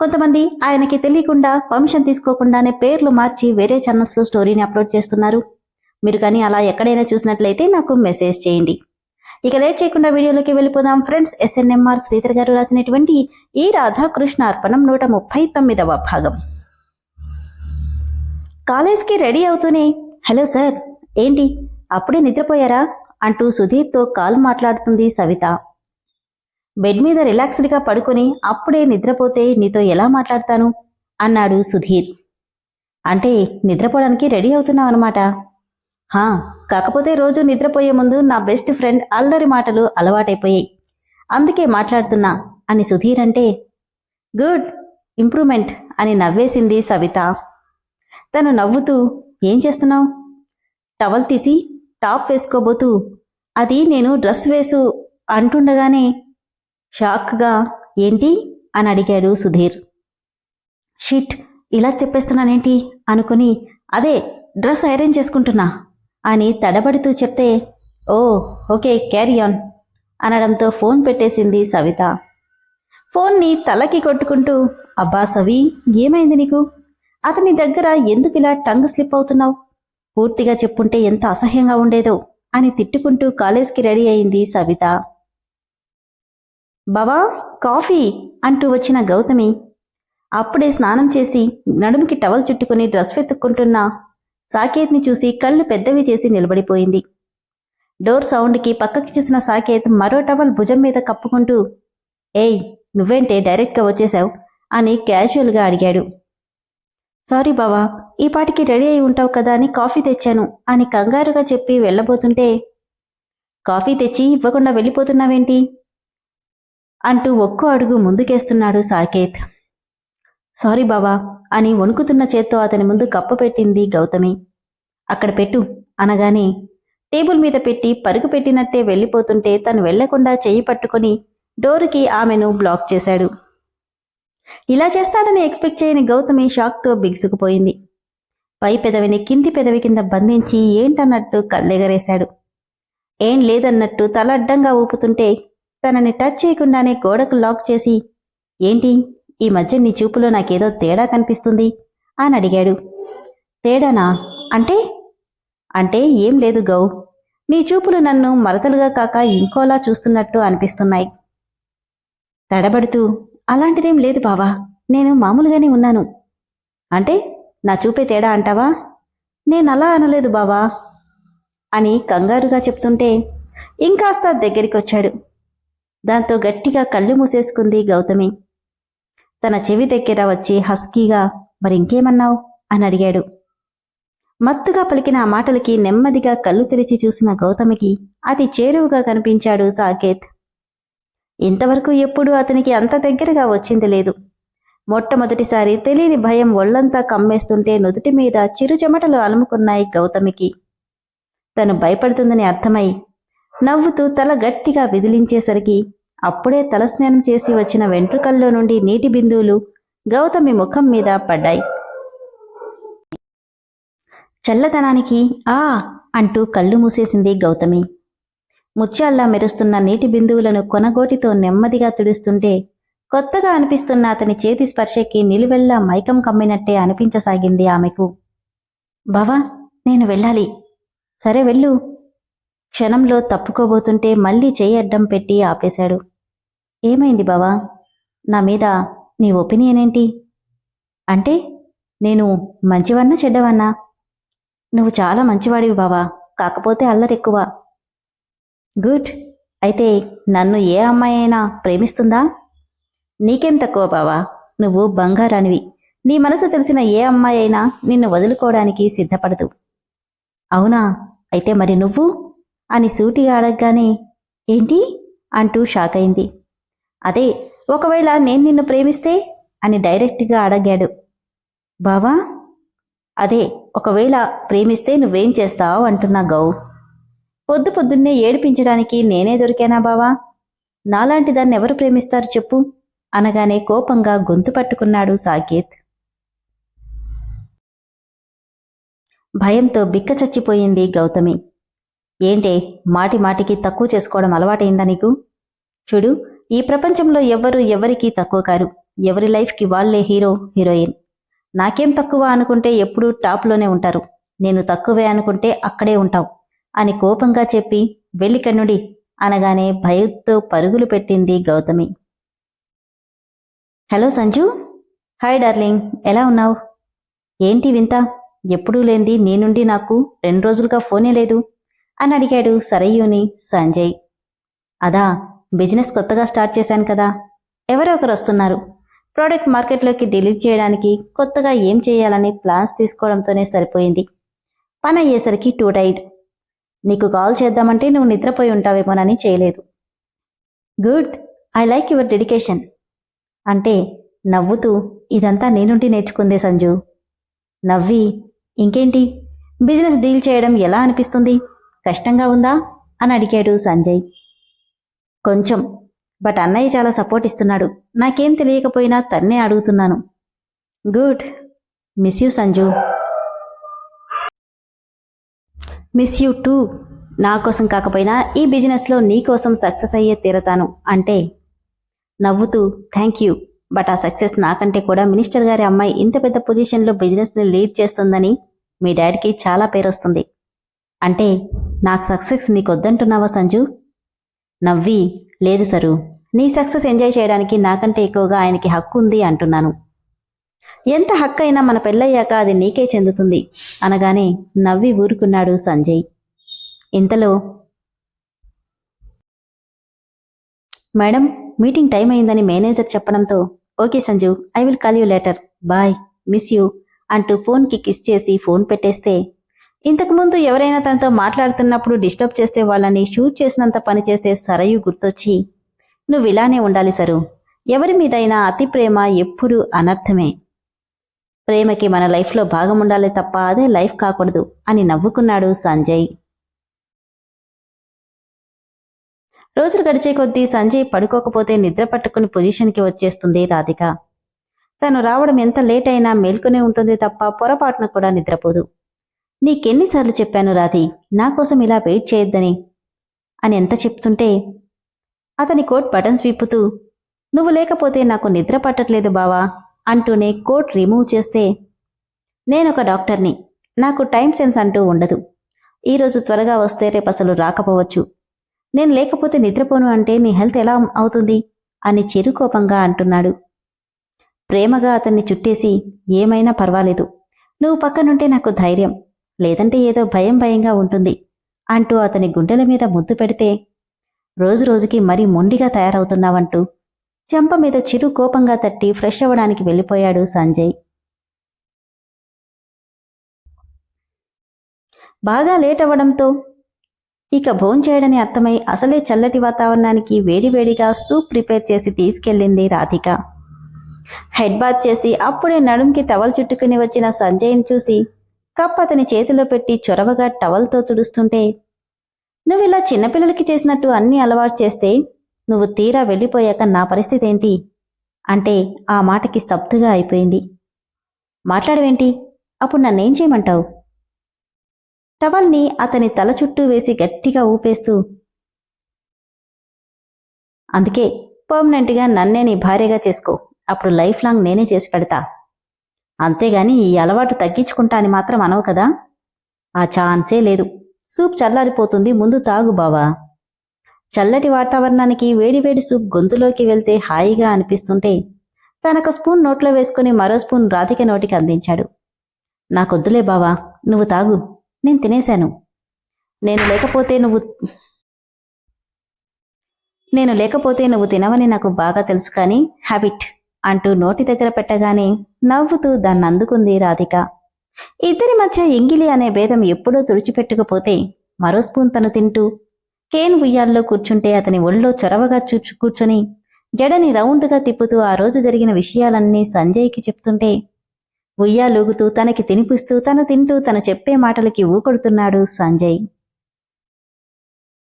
కొంతమంది ఆయనకి తెలియకుండా పర్మిషన్ తీసుకోకుండానే పేర్లు మార్చి వేరే ఛానల్స్లో స్టోరీని అప్లోడ్ చేస్తున్నారు. మీరు కానీ అలా ఎక్కడైనా చూసినట్లయితే నాకు మెసేజ్ చేయండి. ఇక లేట్ చేయకుండా వీడియోలోకి వెళ్ళిపోదాం. ఫ్రెండ్స్ ఎస్ఎన్ఎంఆర్ శ్రీధర్ గారు రాసినటువంటి ఈ రాధాకృష్ణ అర్పణం నూట ముప్పై తొమ్మిదవ భాగం. కాలేజ్కి రెడీ అవుతూనే హలో సార్ ఏంటి? అప్పుడే నిద్రపోయారా? అంటూ సుధీర్తో కాల్ మాట్లాడుతుంది సవిత. బెడ్ మీద రిలాక్స్డ్గా పడుకొని అప్పుడే నిద్రపోతే నీతో ఎలా మాట్లాడతాను? అన్నాడు సుధీర్. అంటే నిద్రపోవడానికి రెడీ అవుతున్నావు అనమాట హా కాకపోతే రోజు నిద్రపోయే ముందు నా బెస్ట్ ఫ్రెండ్ అల్లరి మాటలు అలవాటైపోయాయి. అందుకే మాట్లాడుతున్నా అని సుధీర్ అంటే గుడ్ ఇంప్రూవ్మెంట్ అని నవ్వేసింది సవిత. తను నవ్వుతూ ఏం చేస్తున్నావు? టవల్ తీసి టాప్ వేసుకోబోతూ అది నేను డ్రెస్ వేసు అంటుండగానే షాక్గా ఏంటి? అని అడిగాడు సుధీర్. షిట్ ఇలా చెప్పేస్తున్నానేంటి? అనుకుని అదే డ్రెస్ ఐరన్ చేసుకుంటున్నా అని తడబడుతూ చెప్తే ఓ ఓకే క్యారీ ఆన్ అనడంతో ఫోన్ పెట్టేసింది సవిత. ఫోన్ని తలకి కొట్టుకుంటూ అబ్బా సవి ఏమైంది నీకు? అతని దగ్గర ఎందుకు ఇలా టంగ్ స్లిప్ అవుతున్నావు? పూర్తిగా చెప్పుంటే ఎంత అసహ్యంగా ఉండేదో అని తిట్టుకుంటూ కాలేజ్కి రెడీ అయింది సవిత. బావా కాఫీ అంటూ వచ్చిన గౌతమి. అప్పుడే స్నానం చేసి నడుముకి టవల్ చుట్టుకుని డ్రెస్ వెతుక్కుంటున్న సాకేత్ని చూసి కళ్ళు పెద్దవి చేసి నిలబడిపోయింది. డోర్ సౌండ్కి పక్కకి చూసిన సాకేత్ మరో టవల్ భుజం మీద కప్పుకుంటూ ఏయ్ నువ్వేంటే డైరెక్ట్గా వచ్చేశావు అని క్యాజువల్గా అడిగాడు. సారీ బావా ఈ పాటికి రెడీ అయి ఉంటావు కదా అని కాఫీ తెచ్చాను అని కంగారుగా చెప్పి వెళ్ళబోతుంటే కాఫీ తెచ్చి ఇవ్వకుండా వెళ్ళిపోతున్నావేంటి? అంటూ ఒక్కో అడుగు ముందుకేస్తున్నాడు సాకేత్. సారీ బావా అని వణుకుతున్న చేత్తో అతని ముందు కప్పు పెట్టింది గౌతమి. అక్కడ పెట్టు అనగానే టేబుల్ మీద పెట్టి పరుగు పెట్టినట్టే వెళ్ళిపోతుంటే తను వెళ్ళకుండా చెయ్యి పట్టుకొని డోరుకి ఆమెను బ్లాక్ చేశాడు. ఇలా చేస్తాడని ఎక్స్పెక్ట్ చేయని గౌతమి షాక్తో బిగుసుకుపోయింది. పై పెదవిని కింది పెదవి కింద బంధించి ఏంటన్నట్టు కళ్ళెగరేశాడు. ఏం లేదన్నట్టు తల అడ్డంగా ఊపుతుంటే తనని టచ్ చేయకుండానే గోడకు లాక్ చేసి ఏంటి? ఈ మధ్య నీ చూపులో నాకేదో తేడా కనిపిస్తుంది? అని అడిగాడు. తేడానా? అంటే? అంటే ఏం లేదు గౌ. నీ చూపులు నన్ను మరతలుగా కాక ఇంకోలా చూస్తున్నట్టు అనిపిస్తున్నాయి. తడబడుతూ అలాంటిదేం లేదు బావా. నేను మామూలుగానే ఉన్నాను. అంటే? నా చూపే తేడా అంటావా? నేను అలా అనలేదు బావా అని కంగారుగా చెప్తుంటే ఇంకాస్త దగ్గరికొచ్చాడు. దాంతో గట్టిగా కళ్ళు మూసేసుకుంది గౌతమి. తన చెవి దగ్గర వచ్చి హస్కీగా మరింకేమన్నావు? అని అడిగాడు. మత్తుగా పలికిన ఆ మాటలకి నెమ్మదిగా కళ్ళు తెరిచి చూసిన గౌతమికి అతి చేరువుగా కనిపించాడు సాకేత్. ఇంతవరకు ఎప్పుడూ అతనికి అంత దగ్గరగా వచ్చింది లేదు. మొట్టమొదటిసారి తెలియని భయం ఒళ్ళంతా కమ్మేస్తుంటే నుదుటి మీద చిరుచెమటలు అలుముకున్నాయి గౌతమికి. తను భయపడుతుందని అర్థమై నవ్వుతూ తల గట్టిగా విదిలించేసరికి అప్పుడే తలస్నానం చేసి వచ్చిన వెంట్రుకల్లో నుండి నీటి బిందువులు గౌతమి ముఖం మీద పడ్డాయి. చల్లదనానికి ఆ అంటూ కళ్ళు మూసేసింది గౌతమి. ముత్యాల్లా మెరుస్తున్న నీటి బిందువులను కొనగోటితో నెమ్మదిగా తుడుస్తుంటే కొత్తగా అనిపిస్తున్న అతని చేతి స్పర్శకి నిలువెల్లా మైకం కమ్మినట్టే అనిపించసాగింది ఆమెకు. బావా నేను వెళ్ళాలి. సరే వెళ్ళు. క్షణంలో తప్పుకోబోతుంటే మళ్ళీ చేయి అడ్డం పెట్టి ఆపేశాడు. ఏమైంది బావా? నా మీద నీ ఒపీనియన్ ఏంటి? అంటే నేను మంచివన్నా చెడ్డవన్నా నువ్వు చాలా మంచివాడివి బావా కాకపోతే అల్లరెక్కువ. గుడ్. అయితే నన్ను ఏ అమ్మాయి అయినా ప్రేమిస్తుందా? నీకేం తక్కువ బావా? నువ్వు బంగారానివి. నీ మనసు తెలిసిన ఏ అమ్మాయి అయినా నిన్ను వదులుకోవడానికి సిద్ధపడదు. అవునా? అయితే మరి నువ్వు? అని సూటిగా అడగగానే ఏంటి? అంటూ షాక్ అయింది. అదే ఒకవేళ నేను నిన్ను ప్రేమిస్తే? అని డైరెక్ట్గా అడగాడు. బావా అదే ఒకవేళ ప్రేమిస్తే నువ్వేం చేస్తావు? అంటున్నా గౌ. పొద్దు పొద్దున్నే ఏడిపించడానికి నేనే దొరికానా బావా? నాలాంటి దాన్ని ఎవరు ప్రేమిస్తారు చెప్పు? అనగానే కోపంగా గొంతు పట్టుకున్నాడు సాకేత్. భయంతో బిక్క చచ్చిపోయింది గౌతమి. ఏంటే మాటి మాటికి తక్కువ చేసుకోవడం అలవాటైందా నీకు? చూడు ఈ ప్రపంచంలో ఎవ్వరు ఎవరికీ తక్కువ కారు. ఎవరి లైఫ్కి వాళ్ళే హీరో హీరోయిన్. నాకేం తక్కువ అనుకుంటే ఎప్పుడూ టాప్లోనే ఉంటారు. నేను తక్కువే అనుకుంటే అక్కడే ఉంటావు అని కోపంగా చెప్పి వెళ్ళి కన్నుడి అనగానే భయంతో పరుగులు పెట్టింది Gautami. Hello Sanju. Hi darling. ఎలా ఉన్నావు? ఏంటి వింత? ఎప్పుడూ లేంది నీ నుండి నాకు రెండు రోజులుగా ఫోనే లేదు. అని అడిగాడు సరయ్యూని సంజయ్. అదా బిజినెస్ కొత్తగా స్టార్ట్ చేశాను కదా. ఎవరో ఒకరు వస్తున్నారు. ప్రోడక్ట్ మార్కెట్లోకి డిలీట్ చేయడానికి కొత్తగా ఏం చేయాలని ప్లాన్స్ తీసుకోవడంతోనే సరిపోయింది. పని అయ్యేసరికి టూ టైడ్. నీకు కాల్ చేద్దామంటే నువ్వు నిద్రపోయి ఉంటావేమోనని చేయలేదు. Good I like your dedication. అంటే నవ్వుతూ ఇదంతా నేనుండి నేర్చుకుందే సంజు. నవ్వి ఇంకేంటి? బిజినెస్ డీల్ చేయడం ఎలా అనిపిస్తుంది? కష్టంగా ఉందా? అని అడిగాడు సంజయ్. కొంచెం బట్ అన్నయ్య చాలా సపోర్ట్ ఇస్తున్నాడు. నాకేం తెలియకపోయినా తన్నే అడుగుతున్నాను. Good. Miss you Sanju. Miss you too. నా కోసం కాకపోయినా ఈ బిజినెస్లో నీ కోసం సక్సెస్ అయ్యే తీరతాను అంటే నవ్వుతూ థ్యాంక్ యూ. బట్ ఆ సక్సెస్ నాకంటే కూడా మినిస్టర్ గారి అమ్మాయి ఇంత పెద్ద పొజిషన్లో బిజినెస్ని లీడ్ చేస్తుందని మీ డాడీకి చాలా పేరు వస్తుంది అంటే నాకు సక్సెస్ నీకు వద్దంటున్నావా సంజు? నవ్వి లేదు సరు. నీ సక్సెస్ ఎంజాయ్ చేయడానికి నాకంటే ఎక్కువగా ఆయనకి హక్కు ఉంది అంటున్నాను. ఎంత హక్కు అయినా మన పెళ్ళయ్యాక అది నీకే చెందుతుంది అనగానే నవ్వి ఊరుకున్నాడు సంజయ్. ఇంతలో మేడం మీటింగ్ టైం అయిందని మేనేజర్ చెప్పడంతో okay Sanju I will call you later bye miss you అంటూ ఫోన్కి కిస్ చేసి ఫోన్ పెట్టేస్తే ఇంతకుముందు ఎవరైనా తనతో మాట్లాడుతున్నప్పుడు డిస్టర్బ్ చేస్తే వాళ్ళని షూట్ చేసినంత పని చేసే సరయు గుర్తొచ్చి నువ్వు ఇలానే ఉండాలి సరు. ఎవరి మీదైనా అతి ప్రేమ ఎప్పుడూ అనర్థమే. ప్రేమకి మన లైఫ్లో భాగం ఉండాలి తప్ప అదే లైఫ్ కాకూడదు అని నవ్వుకున్నాడు సంజయ్. రోజులు గడిచే కొద్దీ సంజయ్ పడుకోకపోతే నిద్ర పట్టుకుని పొజిషన్కి వచ్చేస్తుంది రాధిక. తను రావడం ఎంత లేట్ అయినా మేల్కొనే ఉంటుంది తప్ప పొరపాటున కూడా నిద్రపోదు. నీకెన్నిసార్లు చెప్పాను రాధి? నా కోసం ఇలా వెయిట్ చేయొద్దని. అని ఎంత చెప్తుంటే అతని కోట్ బటన్స్ విప్పుతూ నువ్వు లేకపోతే నాకు నిద్ర పట్టట్లేదు బావా అంటూనే కోట్ రిమూవ్ చేస్తే నేనొక డాక్టర్ని. నాకు టైం సెన్స్ అంటూ ఉండదు. ఈరోజు త్వరగా వస్తే రేపు అసలు రాకపోవచ్చు. నేను లేకపోతే నిద్రపోను అంటే నీ హెల్త్ ఎలా అవుతుంది? అని చిరుకోపంగా అంటున్నాడు. ప్రేమగా అతన్ని చుట్టేసి ఏమైనా పర్వాలేదు. నువ్వు పక్కనుంటే నాకు ధైర్యం. లేదంటే ఏదో భయం భయంగా ఉంటుంది అంటూ అతని గుండెల మీద ముద్దు పెడితే రోజు రోజుకి మరీ మొండిగా తయారవుతున్నావంటూ చెంప మీద చిరు కోపంగా తట్టి ఫ్రెష్ అవ్వడానికి వెళ్ళిపోయాడు సంజయ్. బాగా లేట్ అవ్వడంతో ఇక భోంచేయడని అర్థమై అసలే చల్లటి వాతావరణానికి వేడివేడిగా సూప్ ప్రిపేర్ చేసి తీసుకెళ్ళింది రాధిక. హెడ్ బాత్ చేసి అప్పుడే నడుంకి టవల్ చుట్టుకుని వచ్చిన సంజయ్ని చూసి కప్ అతని చేతిలో పెట్టి చొరవగా టవల్తో తుడుస్తుంటే నువ్వు ఇలా చిన్నపిల్లలకి చేసినట్టు అన్ని అలవాటు చేస్తే నువ్వు తీరా వెళ్ళిపోయాక నా పరిస్థితి ఏంటి? అంటే ఆ మాటకి స్తబ్దుగా అయిపోయింది. మాట్లాడవేంటి? అప్పుడు నన్నేం చేయమంటావు? టవల్ని అతని తల చుట్టూ వేసి గట్టిగా ఊపేస్తూ అందుకే పర్మనెంట్గా నన్నే నీ భార్యగా చేసుకో. అప్పుడు లైఫ్ లాంగ్ నేనే చేసి పెడతా. అంతేగాని ఈ అలవాటు తగ్గించుకుంటా అని మాత్రం అనవు కదా. ఆ ఛాన్సే లేదు. సూప్ చల్లారిపోతుంది. ముందు తాగు బావా. చల్లటి వాతావరణానికి వేడివేడి సూప్ గొంతులోకి వెళ్తే హాయిగా అనిపిస్తుంటే తనకు స్పూన్ నోట్లో వేసుకుని మరో స్పూన్ రాధిక నోటికి అందించాడు. నాకొద్దులే బావా. నువ్వు తాగు. నేను తినేశాను. నేను లేకపోతే నువ్వు నేను లేకపోతే నువ్వు తినవని నాకు బాగా తెలుసు కానీ హ్యాబిట్. అంటూ నోటి దగ్గర పెట్టగానే నవ్వుతూ దాన్ని అందుకుంది రాధిక. ఇద్దరి మధ్య ఎంగిలి అనే భేదం ఎప్పుడూ తుడిచిపెట్టుకపోతే మరో స్పూన్ తను తింటూ కేన్ ఉయ్యాల్లో కూర్చుంటే అతని ఒళ్ళో చొరవగా చూచు కూర్చొని జడని రౌండ్గా తిప్పుతూ ఆ రోజు జరిగిన విషయాలన్నీ సంజయ్కి చెప్తుంటే ఉయ్యాలూగుతూ తనకి తినిపిస్తూ తను తింటూ తను చెప్పే మాటలకి ఊకొడుతున్నాడు సంజయ్.